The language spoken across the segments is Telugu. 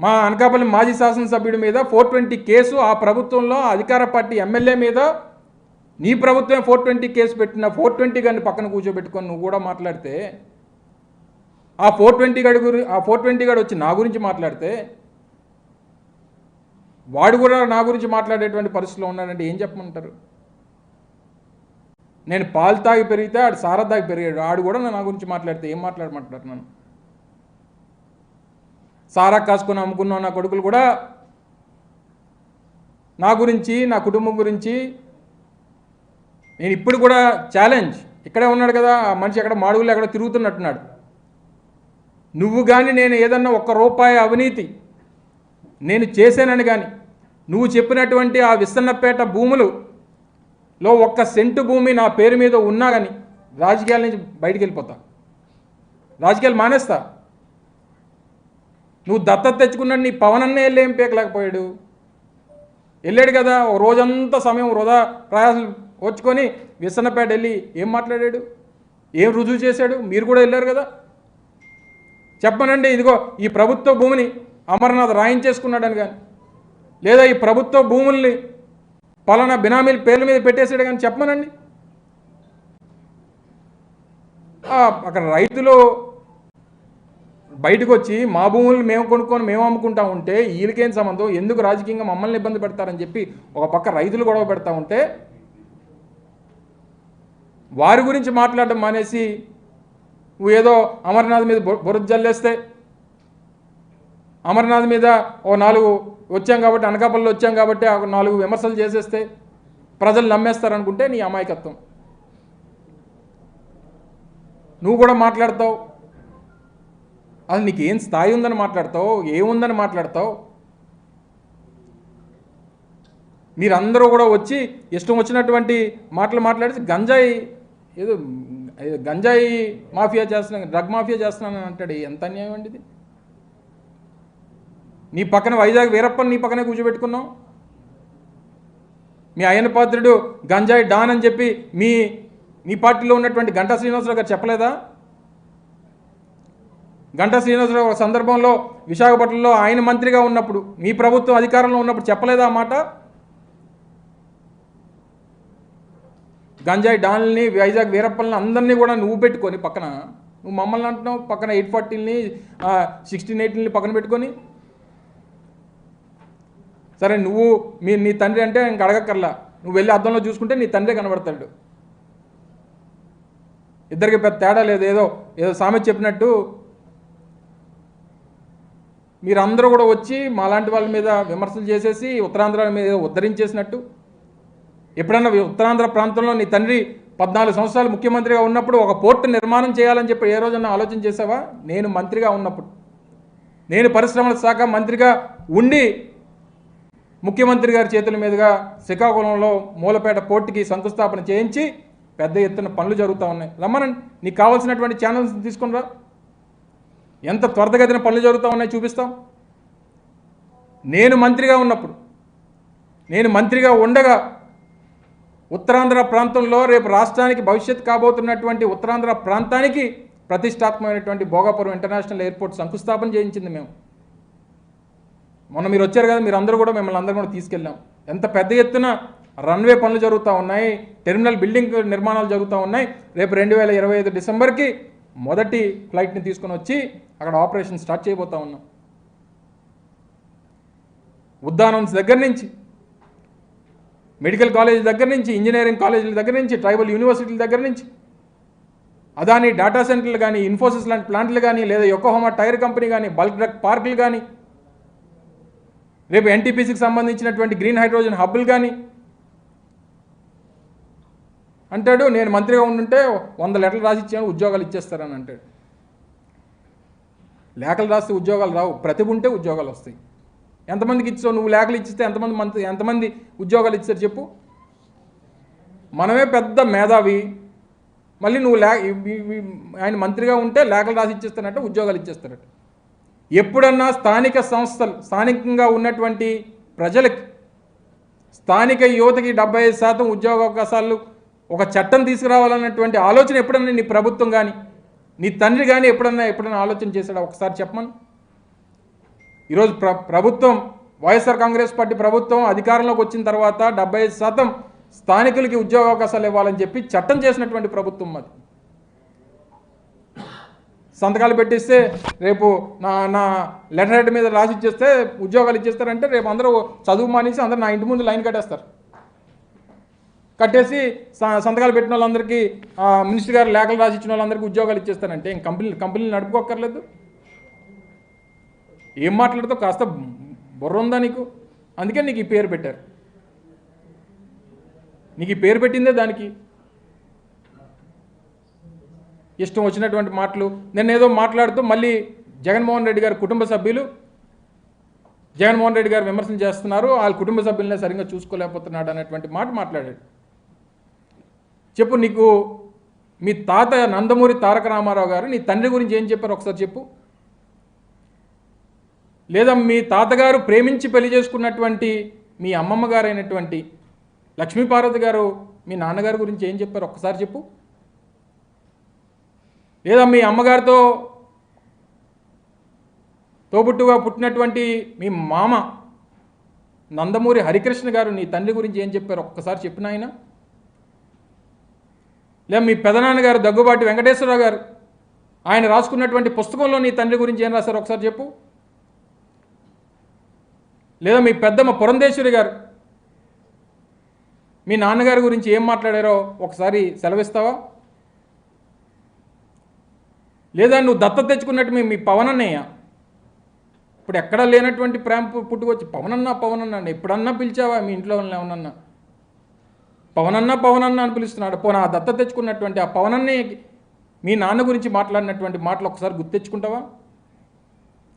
మా అనకాపల్లి మాజీ శాసనసభ్యుడి మీద ఫోర్ ట్వంటీ కేసు ఆ ప్రభుత్వంలో అధికార పార్టీ ఎమ్మెల్యే మీద నీ ప్రభుత్వమే ఫోర్ ట్వంటీ కేసు పెట్టిన ఫోర్ ట్వంటీ గారిని పక్కన కూర్చోబెట్టుకొని నువ్వు కూడా మాట్లాడితే ఆ ఫోర్ ట్వంటీ గడి గురి ఆ ఫోర్ ట్వంటీ గడు వచ్చి నా గురించి మాట్లాడితే వాడు కూడా నా గురించి మాట్లాడేటువంటి పరిస్థితిలో ఉన్నాడంటే ఏం చెప్పమంటారు? నేను పాలు తాగి పెరిగితే ఆడు సారా తాగి పెరిగాడు ఆడు కూడా నా గురించి మాట్లాడితే ఏం మాట్లాడమంటారు నన్ను? సారా కాసుకొని అమ్ముకున్న నా కొడుకులు కూడా నా గురించి నా కుటుంబం గురించి నేను ఇప్పుడు కూడా ఛాలెంజ్ ఇక్కడే ఉన్నాడు కదా ఆ మనిషి ఎక్కడ మాడుగులు ఎక్కడ తిరుగుతున్నట్టున్నాడు. నువ్వు కానీ నేను ఏదన్నా ఒక్క రూపాయి అవినీతి నేను చేశానని కానీ నువ్వు చెప్పినటువంటి ఆ విస్తన్నపేట భూములు లో ఒక్క సెంటు భూమి నా పేరు మీద ఉన్నా కానీ రాజకీయాల నుంచి బయటికి వెళ్ళిపోతా. రాజకీయాలు మానేస్తా. నువ్వు దత్తత తెచ్చుకున్నాడు నీ పవన్ అన్నే వెళ్ళి ఏం పీకలేకపోయాడు? వెళ్ళాడు కదా ఓ రోజంతా సమయం వృధా ప్రయాసం వచ్చుకొని విసన్నపేట వెళ్ళి ఏం మాట్లాడాడు? ఏం రుజువు చేశాడు? మీరు కూడా వెళ్ళారు కదా? చెప్పనండి ఇదిగో ఈ ప్రభుత్వ భూమిని అమర్నాథ్ రాయించేసుకున్నాడని కానీ లేదా ఈ ప్రభుత్వ భూముల్ని పలానా బినామీల పేర్ల మీద పెట్టేసాడు కానీ చెప్పమనండి అక్కడ రైతులు బయటకు వచ్చి మా భూములు మేము కొనుక్కొని మేము అమ్ముకుంటా ఉంటే వీళ్ళకేం సంబంధం? ఎందుకు రాజకీయంగా మమ్మల్ని ఇబ్బంది పెడతారని చెప్పి ఒక పక్క రైతులు గొడవ పెడతా ఉంటే వారి గురించి మాట్లాడడం మానేసి నువ్వు ఏదో అమర్నాథ్ మీద బు- బురద జల్లేస్తే అమర్నాథ్ మీద ఓ నాలుగు వచ్చాం కాబట్టి అనకాపల్లిలో వచ్చాం కాబట్టి ఒక నాలుగు విమర్శలు చేసేస్తే ప్రజలు నమ్మేస్తారనుకుంటే నీ అమాయకత్వం. నువ్వు కూడా మాట్లాడతావు. అసలు నీకు ఏం స్థాయి ఉందని మాట్లాడతావు? ఏముందని మాట్లాడతావు? మీరందరూ కూడా వచ్చి ఇష్టం వచ్చినటువంటి మాటలు మాట్లాడితే గంజాయి ఏదో ఏదో గంజాయి మాఫియా చేస్తున్నాను డ్రగ్ మాఫియా చేస్తున్నాను అంటాడు. ఎంత అన్యాయం అండి ఇది? నీ పక్కన వైజాగ్ వీరప్పని నీ పక్కనే కూర్చోబెట్టుకున్నావు? మీ అయ్యన పాత్రుడు గంజాయి డాన్ అని చెప్పి మీ మీ పార్టీలో ఉన్నటువంటి గంటా శ్రీనివాసరావు గారు చెప్పలేదా? గంటా శ్రీనివాసరావు సందర్భంలో విశాఖపట్నంలో ఆయన మంత్రిగా ఉన్నప్పుడు మీ ప్రభుత్వం అధికారంలో ఉన్నప్పుడు చెప్పలేదా మాట? గంజాయి డాన్లని వైజాగ్ వీరప్పల్ని అందరినీ కూడా నువ్వు పెట్టుకొని పక్కన నువ్వు మమ్మల్ని అంటున్నావు పక్కన ఎయిట్ ఫార్టీని సిక్స్టీన్ ఎయిటీని పక్కన పెట్టుకొని. సరే నువ్వు మీ నీ తండ్రి అంటే ఇంక అడగక్కర్లా. నువ్వు వెళ్ళి అద్దంలో చూసుకుంటే నీ తండ్రే కనబడతాడు. ఇద్దరికి పెద్ద తేడా లేదు. ఏదో ఏదో సామెత చెప్పినట్టు మీరందరూ కూడా వచ్చి మాలాంటి వాళ్ళ మీద విమర్శలు చేసేసి ఉత్తరాంధ్ర మీద ఉద్ధరించేసినట్టు? ఎప్పుడన్నా ఉత్తరాంధ్ర ప్రాంతంలో నీ తండ్రి పద్నాలుగు సంవత్సరాలు ముఖ్యమంత్రిగా ఉన్నప్పుడు ఒక పోర్టు నిర్మాణం చేయాలని చెప్పి ఏ రోజన్నా ఆలోచన చేసావా? నేను మంత్రిగా ఉన్నప్పుడు. నేను పరిశ్రమల శాఖ మంత్రిగా ఉండి ముఖ్యమంత్రి గారి చేతుల మీదుగా శ్రీకాకుళంలో మూలపేట పోర్టుకి శంకుస్థాపన చేయించి పెద్ద ఎత్తున పనులు జరుగుతూ ఉన్నాయి. రమ్మనండి. నీకు కావాల్సినటువంటి ఛానల్స్ తీసుకుని రా. ఎంత త్వరతగతిన పనులు జరుగుతూ ఉన్నాయి చూపిస్తాం. నేను మంత్రిగా ఉన్నప్పుడు నేను మంత్రిగా ఉండగా ఉత్తరాంధ్ర ప్రాంతంలో రేపు రాష్ట్రానికి భవిష్యత్ కాబోతున్నటువంటి ఉత్తరాంధ్ర ప్రాంతానికి ప్రతిష్టాత్మకమైనటువంటి భోగాపురం ఇంటర్నేషనల్ ఎయిర్పోర్ట్ శంకుస్థాపన చేయించింది మేము. మొన్న మీరు వచ్చారు కదా మీరు అందరూ కూడా మిమ్మల్ని అందరూ కూడా తీసుకెళ్ళాం. ఎంత పెద్ద ఎత్తున రన్వే పనులు జరుగుతూ ఉన్నాయి టెర్మినల్ బిల్డింగ్ నిర్మాణాలు జరుగుతూ ఉన్నాయి. రేపు రెండు వేల ఇరవై ఐదు డిసెంబర్కి మొదటి ఫ్లైట్ని తీసుకొని వచ్చి అక్కడ ఆపరేషన్ స్టార్ట్ చేయబోతా ఉన్నాం. ఉద్దానం దగ్గర నుంచి మెడికల్ కాలేజ్ దగ్గర నుంచి ఇంజనీరింగ్ కాలేజీల దగ్గర నుంచి ట్రైబల్ యూనివర్సిటీల దగ్గర నుంచి అదాని డేటా సెంటర్లు కానీ ఇన్ఫోసిస్ లాంటి ప్లాంట్లు కానీ లేదా యొక్కహోమా టైర్ కంపెనీ కానీ బల్క్ డ్రగ్ పార్కులు కానీ రేపు ఎన్టీపీసీకి సంబంధించినటువంటి గ్రీన్ హైడ్రోజన్ హబ్బులు కానీ అంటాడు నేను మంత్రిగా ఉండుంటే వంద లెటర్లు రాసి ఇచ్చాను ఉద్యోగాలు ఇచ్చేస్తారని అంటాడు. లేఖలు రాస్తే ఉద్యోగాలు రావు ప్రతిభ ఉంటే ఉద్యోగాలు వస్తాయి. ఎంతమందికి ఇచ్చావు? నువ్వు లేఖలు ఇచ్చిస్తే ఎంతమంది మంత్రి ఎంతమంది ఉద్యోగాలు ఇచ్చారు చెప్పు. మనమే పెద్ద మేధావి మళ్ళీ నువ్వు లే ఆయన మంత్రిగా ఉంటే లేఖలు రాసి ఇచ్చేస్తానంటే ఉద్యోగాలు ఇచ్చేస్తారట. ఎప్పుడన్నా స్థానిక సంస్థలు స్థానికంగా ఉన్నటువంటి ప్రజలకి స్థానిక యువతకి డెబ్బై ఐదు శాతం ఉద్యోగ అవకాశాలు ఒక చట్టం తీసుకురావాలన్నటువంటి ఆలోచన ఎప్పుడన్నా నీ ప్రభుత్వం కానీ నీ తండ్రి కానీ ఎప్పుడన్నా ఎప్పుడన్నా ఆలోచన చేశాడా? ఒకసారి చెప్పమను. ఈరోజు ప్ర ప్రభుత్వం వైఎస్ఆర్ కాంగ్రెస్ పార్టీ ప్రభుత్వం అధికారంలోకి వచ్చిన తర్వాత డెబ్బై శాతం స్థానికులకి ఉద్యోగ అవకాశాలు ఇవ్వాలని చెప్పి చట్టం చేసినటువంటి ప్రభుత్వం అది సంతకాలు పెట్టిస్తే రేపు నా నా లెటర్ హెడ్ మీద రాసి ఇచ్చేస్తే ఉద్యోగాలు ఇచ్చేస్తారంటే రేపు అందరూ చదువు మానేసి అందరూ నా ఇంటి ముందు లైన్ కట్టేస్తారు. కట్టేసి స- సంతకాలు పెట్టిన వాళ్ళందరికీ మినిస్టర్ గారు లేఖలు రాసి ఇచ్చిన వాళ్ళందరికీ ఉద్యోగాలు ఇచ్చేస్తారంటే ఇంక కంపెనీలు కంపెనీలు నడుపుకోక్కర్లేదు. ఏం మాట్లాడుతావు? కాస్త బుర్ర ఉందా నీకు? అందుకే నీకు ఈ పేరు పెట్టారు. నీకు ఈ పేరు పెట్టిందే దానికి. ఇష్టం వచ్చినటువంటి మాటలు. నేను ఏదో మాట్లాడుతూ మళ్ళీ జగన్మోహన్ రెడ్డి గారి కుటుంబ సభ్యులు జగన్మోహన్ రెడ్డి గారు విమర్శలు చేస్తున్నారు. వాళ్ళ కుటుంబ సభ్యులనే సరిగ్గా చూసుకోలేకపోతున్నాడు అనేటువంటి మాట మాట్లాడాడు. చెప్పు నీకు మీ తాత నందమూరి తారక రామారావు గారు నీ తండ్రి గురించి ఏం చెప్పారు ఒకసారి చెప్పు. లేదా మీ తాతగారు ప్రేమించి పెళ్ళి చేసుకున్నటువంటి మీ అమ్మమ్మ గారైనటువంటి లక్ష్మీపార్వతి గారు మీ నాన్నగారి గురించి ఏం చెప్పారు ఒక్కసారి చెప్పు. లేదా మీ అమ్మగారితో తోబుట్టుగా పుట్టినటువంటి మీ మామ నందమూరి హరికృష్ణ గారు నీ తండ్రి గురించి ఏం చెప్పారు ఒక్కసారి చెప్పిన ఆయన లేదా మీ పెదనాన్నగారు దగ్గుబాటి వెంకటేశ్వరరావు గారు ఆయన రాసుకున్నటువంటి పుస్తకంలో నీ తండ్రి గురించి ఏం రాశారు? ఒకసారి చెప్పు. లేదా మీ పెద్దమ్మ పురంధేశ్వరి గారు మీ నాన్నగారి గురించి ఏం మాట్లాడారో ఒకసారి సెలవిస్తావా? లేదా నువ్వు దత్త తెచ్చుకున్నట్టు మీ మీ పవన్ ఇప్పుడు ఎక్కడా లేనటువంటి ప్రేమ పుట్టుకొచ్చి పవనన్నా పవనన్నా పవన్ ఎప్పుడన్నా పిలిచావా? మీ ఇంట్లో వాళ్ళని ఏమన్నా? పవనన్న పవనన్న అని పిలుస్తున్నాడు. పోన ఆ దత్త తెచ్చుకున్నటువంటి ఆ పవనన్నే మీ నాన్న గురించి మాట్లాడినటువంటి మాటలు ఒకసారి గుర్తు తెచ్చుకుంటావా?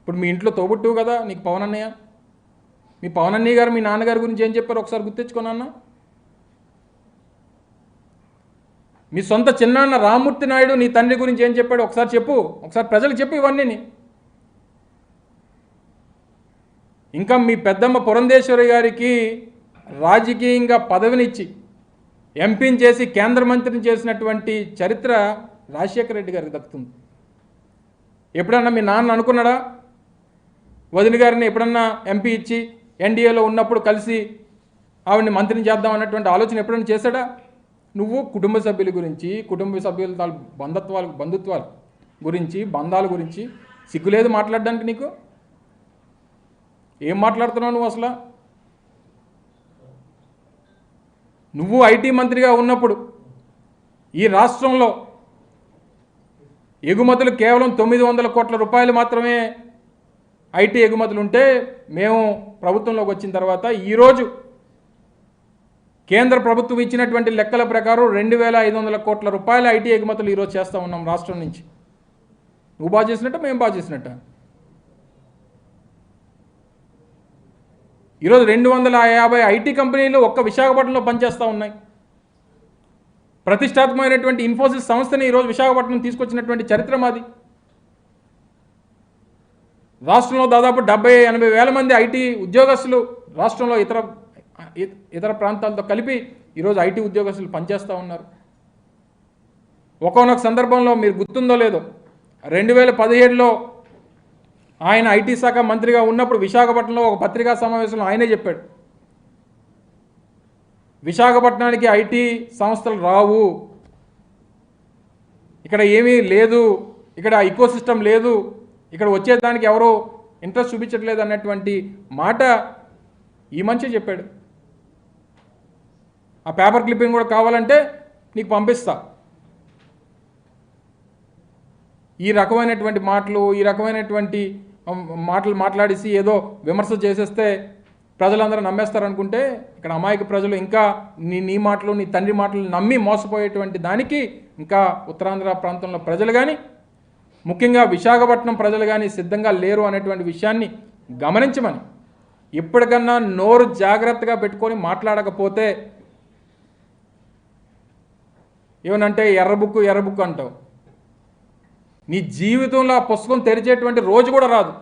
ఇప్పుడు మీ ఇంట్లో తోబుట్టువు కదా నీకు పవనన్నయ్య? మీ పవనన్నయ్య గారు మీ నాన్నగారి గురించి ఏం చెప్పారు ఒకసారి గుర్తు మీ సొంత చిన్నాన్న రామూర్తి నాయుడు నీ తండ్రి గురించి ఏం చెప్పాడు? ఒకసారి చెప్పు. ఒకసారి ప్రజలకు చెప్పు ఇవన్నీ ఇంకా మీ పెద్దమ్మ పురంధేశ్వరి గారికి రాజకీయంగా పదవినిచ్చి ఎంపీని చేసి కేంద్ర మంత్రిని చేసినటువంటి చరిత్ర రాజశేఖర రెడ్డి గారికి దక్కుతుంది. ఎప్పుడన్నా మీ నాన్న అనుకున్నాడా? వదిన గారిని ఎప్పుడన్నా ఎంపీ ఇచ్చి ఎన్డీఏలో ఉన్నప్పుడు కలిసి ఆవిడని మంత్రిని చేద్దాం అన్నటువంటి ఆలోచన ఎప్పుడైనా చేశాడా? నువ్వు కుటుంబ సభ్యుల గురించి కుటుంబ సభ్యుల బంధత్వాలు బంధుత్వాలు గురించి బంధాల గురించి సిగ్గులేదు మాట్లాడడానికి నీకు? ఏం మాట్లాడుతున్నావు నువ్వు అసలు? నువ్వు ఐటీ మంత్రిగా ఉన్నప్పుడు ఈ రాష్ట్రంలో ఎగుమతులు కేవలం తొమ్మిది వందల కోట్ల రూపాయలు మాత్రమే ఐటీ ఎగుమతులు ఉంటే మేము ప్రభుత్వంలోకి వచ్చిన తర్వాత ఈరోజు కేంద్ర ప్రభుత్వం ఇచ్చినటువంటి లెక్కల ప్రకారం రెండు వేల ఐదు వందల కోట్ల రూపాయల ఐటీ ఎగుమతులు ఈరోజు చేస్తూ ఉన్నాం రాష్ట్రం నుంచి. నువ్వు బాగా చేసినట్ట మేము బాగా చేసినట్ట? ఈరోజు రెండు వందల యాభై ఐటీ కంపెనీలు ఒక్క విశాఖపట్నంలో పనిచేస్తూ ఉన్నాయి. ప్రతిష్టాత్మకమైనటువంటి ఇన్ఫోసిస్ సంస్థని ఈరోజు విశాఖపట్నం తీసుకొచ్చినటువంటి చరిత్ర మాది. రాష్ట్రంలో దాదాపు డెబ్బై ఎనభై వేల మంది ఐటీ ఉద్యోగస్తులు రాష్ట్రంలో ఇతర ఇతర ప్రాంతాలతో కలిపి ఈరోజు ఐటీ ఉద్యోగస్తులు పనిచేస్తూ ఉన్నారు. ఒకనొక సందర్భంలో మీరు గుర్తుందో లేదో రెండు వేల పదిహేడులో ఆయన ఐటీ శాఖ మంత్రిగా ఉన్నప్పుడు విశాఖపట్నంలో ఒక పత్రికా సమావేశంలో ఆయనే చెప్పాడు. విశాఖపట్నానికి ఐటీ సంస్థలు రావు. ఇక్కడ ఏమీ లేదు. ఇక్కడ ఇకో సిస్టమ్ లేదు. ఇక్కడ వచ్చేదానికి ఎవరో ఇంట్రెస్ట్ చూపించట్లేదు అన్నటువంటి మాట ఈ మనిషి చెప్పాడు. ఆ పేపర్ క్లిప్పింగ్ కూడా కావాలంటే నీకు పంపిస్తా. ఈ రకమైనటువంటి మాటలు ఈ రకమైనటువంటి మాటలు మాట్లాడేసి ఏదో విమర్శ చేసేస్తే ప్రజలందరూ నమ్మేస్తారు అనుకుంటే ఇక్కడ అమాయక ప్రజలు ఇంకా నీ నీ మాటలు నీ తండ్రి మాటలు నమ్మి మోసపోయేటువంటి దానికి ఇంకా ఉత్తరాంధ్ర ప్రాంతంలో ప్రజలు కానీ ముఖ్యంగా విశాఖపట్నం ప్రజలు కానీ సిద్ధంగా లేరు అనేటువంటి విషయాన్ని గమనించమని. ఇప్పటికన్నా నోరు జాగ్రత్తగా పెట్టుకొని మాట్లాడకపోతే ఏమనంటే ఎర్రబుక్కు ఎర్రబుక్కు అంటావు. నీ జీవితంలో ఆ పుస్తకం తెరిచేటువంటి రోజు కూడా రాదు.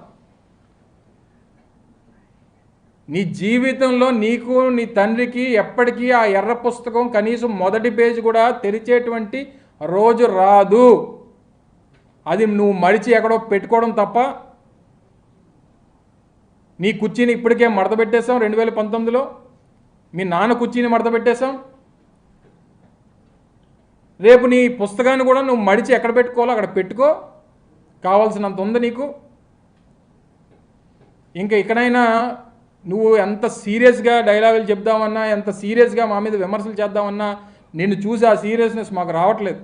నీ జీవితంలో నీకు నీ తండ్రికి ఎప్పటికీ ఆ ఎర్ర పుస్తకం కనీసం మొదటి పేజీ కూడా తెరిచేటువంటి రోజు రాదు. అది నువ్వు మడిచి ఎక్కడో పెట్టుకోవడం తప్ప నీ కుర్చీని ఇప్పటికే మడత పెట్టేశాం రెండు వేల పంతొమ్మిదిలో. మీ నాన్న కుర్చీని మడత పెట్టేశాం. రేపు నీ పుస్తకాన్ని కూడా నువ్వు మడిచి ఎక్కడ పెట్టుకోవాలో అక్కడ పెట్టుకో. కావాల్సినంత ఉంది నీకు. ఇంకా ఇక్కడైనా నువ్వు ఎంత సీరియస్గా డైలాగులు చెప్దామన్నా ఎంత సీరియస్గా మా మీద విమర్శలు చేద్దామన్నా నిన్ను చూసి ఆ సీరియస్నెస్ మాకు రావట్లేదు.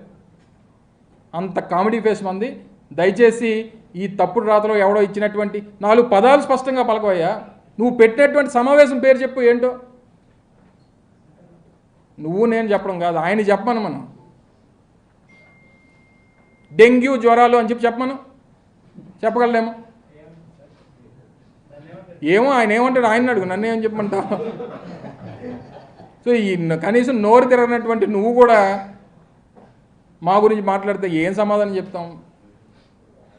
అంత కామెడీ ఫేస్ మంది. దయచేసి ఈ తప్పుడు రాతలో ఎవడో ఇచ్చినటువంటి నాలుగు పదాలు స్పష్టంగా పలకవయ్యా. నువ్వు పెట్టినటువంటి సమావేశం పేరు చెప్పు ఏంటో. నువ్వు నేను చెప్పడం కాదు ఆయన చెప్పను మనం. డెంగ్యూ జ్వరాలు అని చెప్పి చెప్పమను? చెప్పగలలేమో ఏమో ఆయన ఏమంటాడు? ఆయన అడుగు నన్ను ఏమని చెప్పమంటావు? సో ఈ కనీసం నోరు తిరగనటువంటి నువ్వు కూడా మా గురించి మాట్లాడితే ఏం సమాధానం చెప్తాం?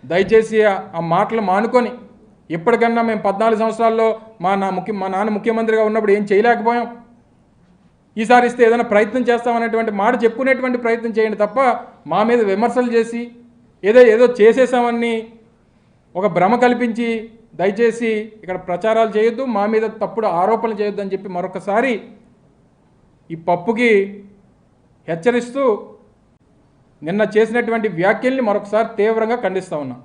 దయచేసి ఆ- ఆ మాటలు మానుకొని ఇప్పటికన్నా మేము పద్నాలుగు సంవత్సరాల్లో మా నా ముఖ్య మా నాన్న ముఖ్యమంత్రిగా ఉన్నప్పుడు ఏం చేయలేకపోయాం? ఈసారి ఇస్తే ఏదైనా ప్రయత్నం చేస్తామనేటువంటి మాట చెప్పుకునేటువంటి ప్రయత్నం చేయండి తప్ప మా మీద విమర్శలు చేసి ఏదో ఏదో చేసేసామని ఒక భ్రమ కల్పించి దయచేసి ఇక్కడ ప్రచారాలు చేయొద్దు మా మీద తప్పుడు ఆరోపణలు చేయొద్దు అని చెప్పి మరొకసారి ఈ పప్పుకి హెచ్చరిస్తూ నిన్న చేసినటువంటి వ్యాఖ్యల్ని మరొకసారి తీవ్రంగా ఖండిస్తూ ఉన్నా.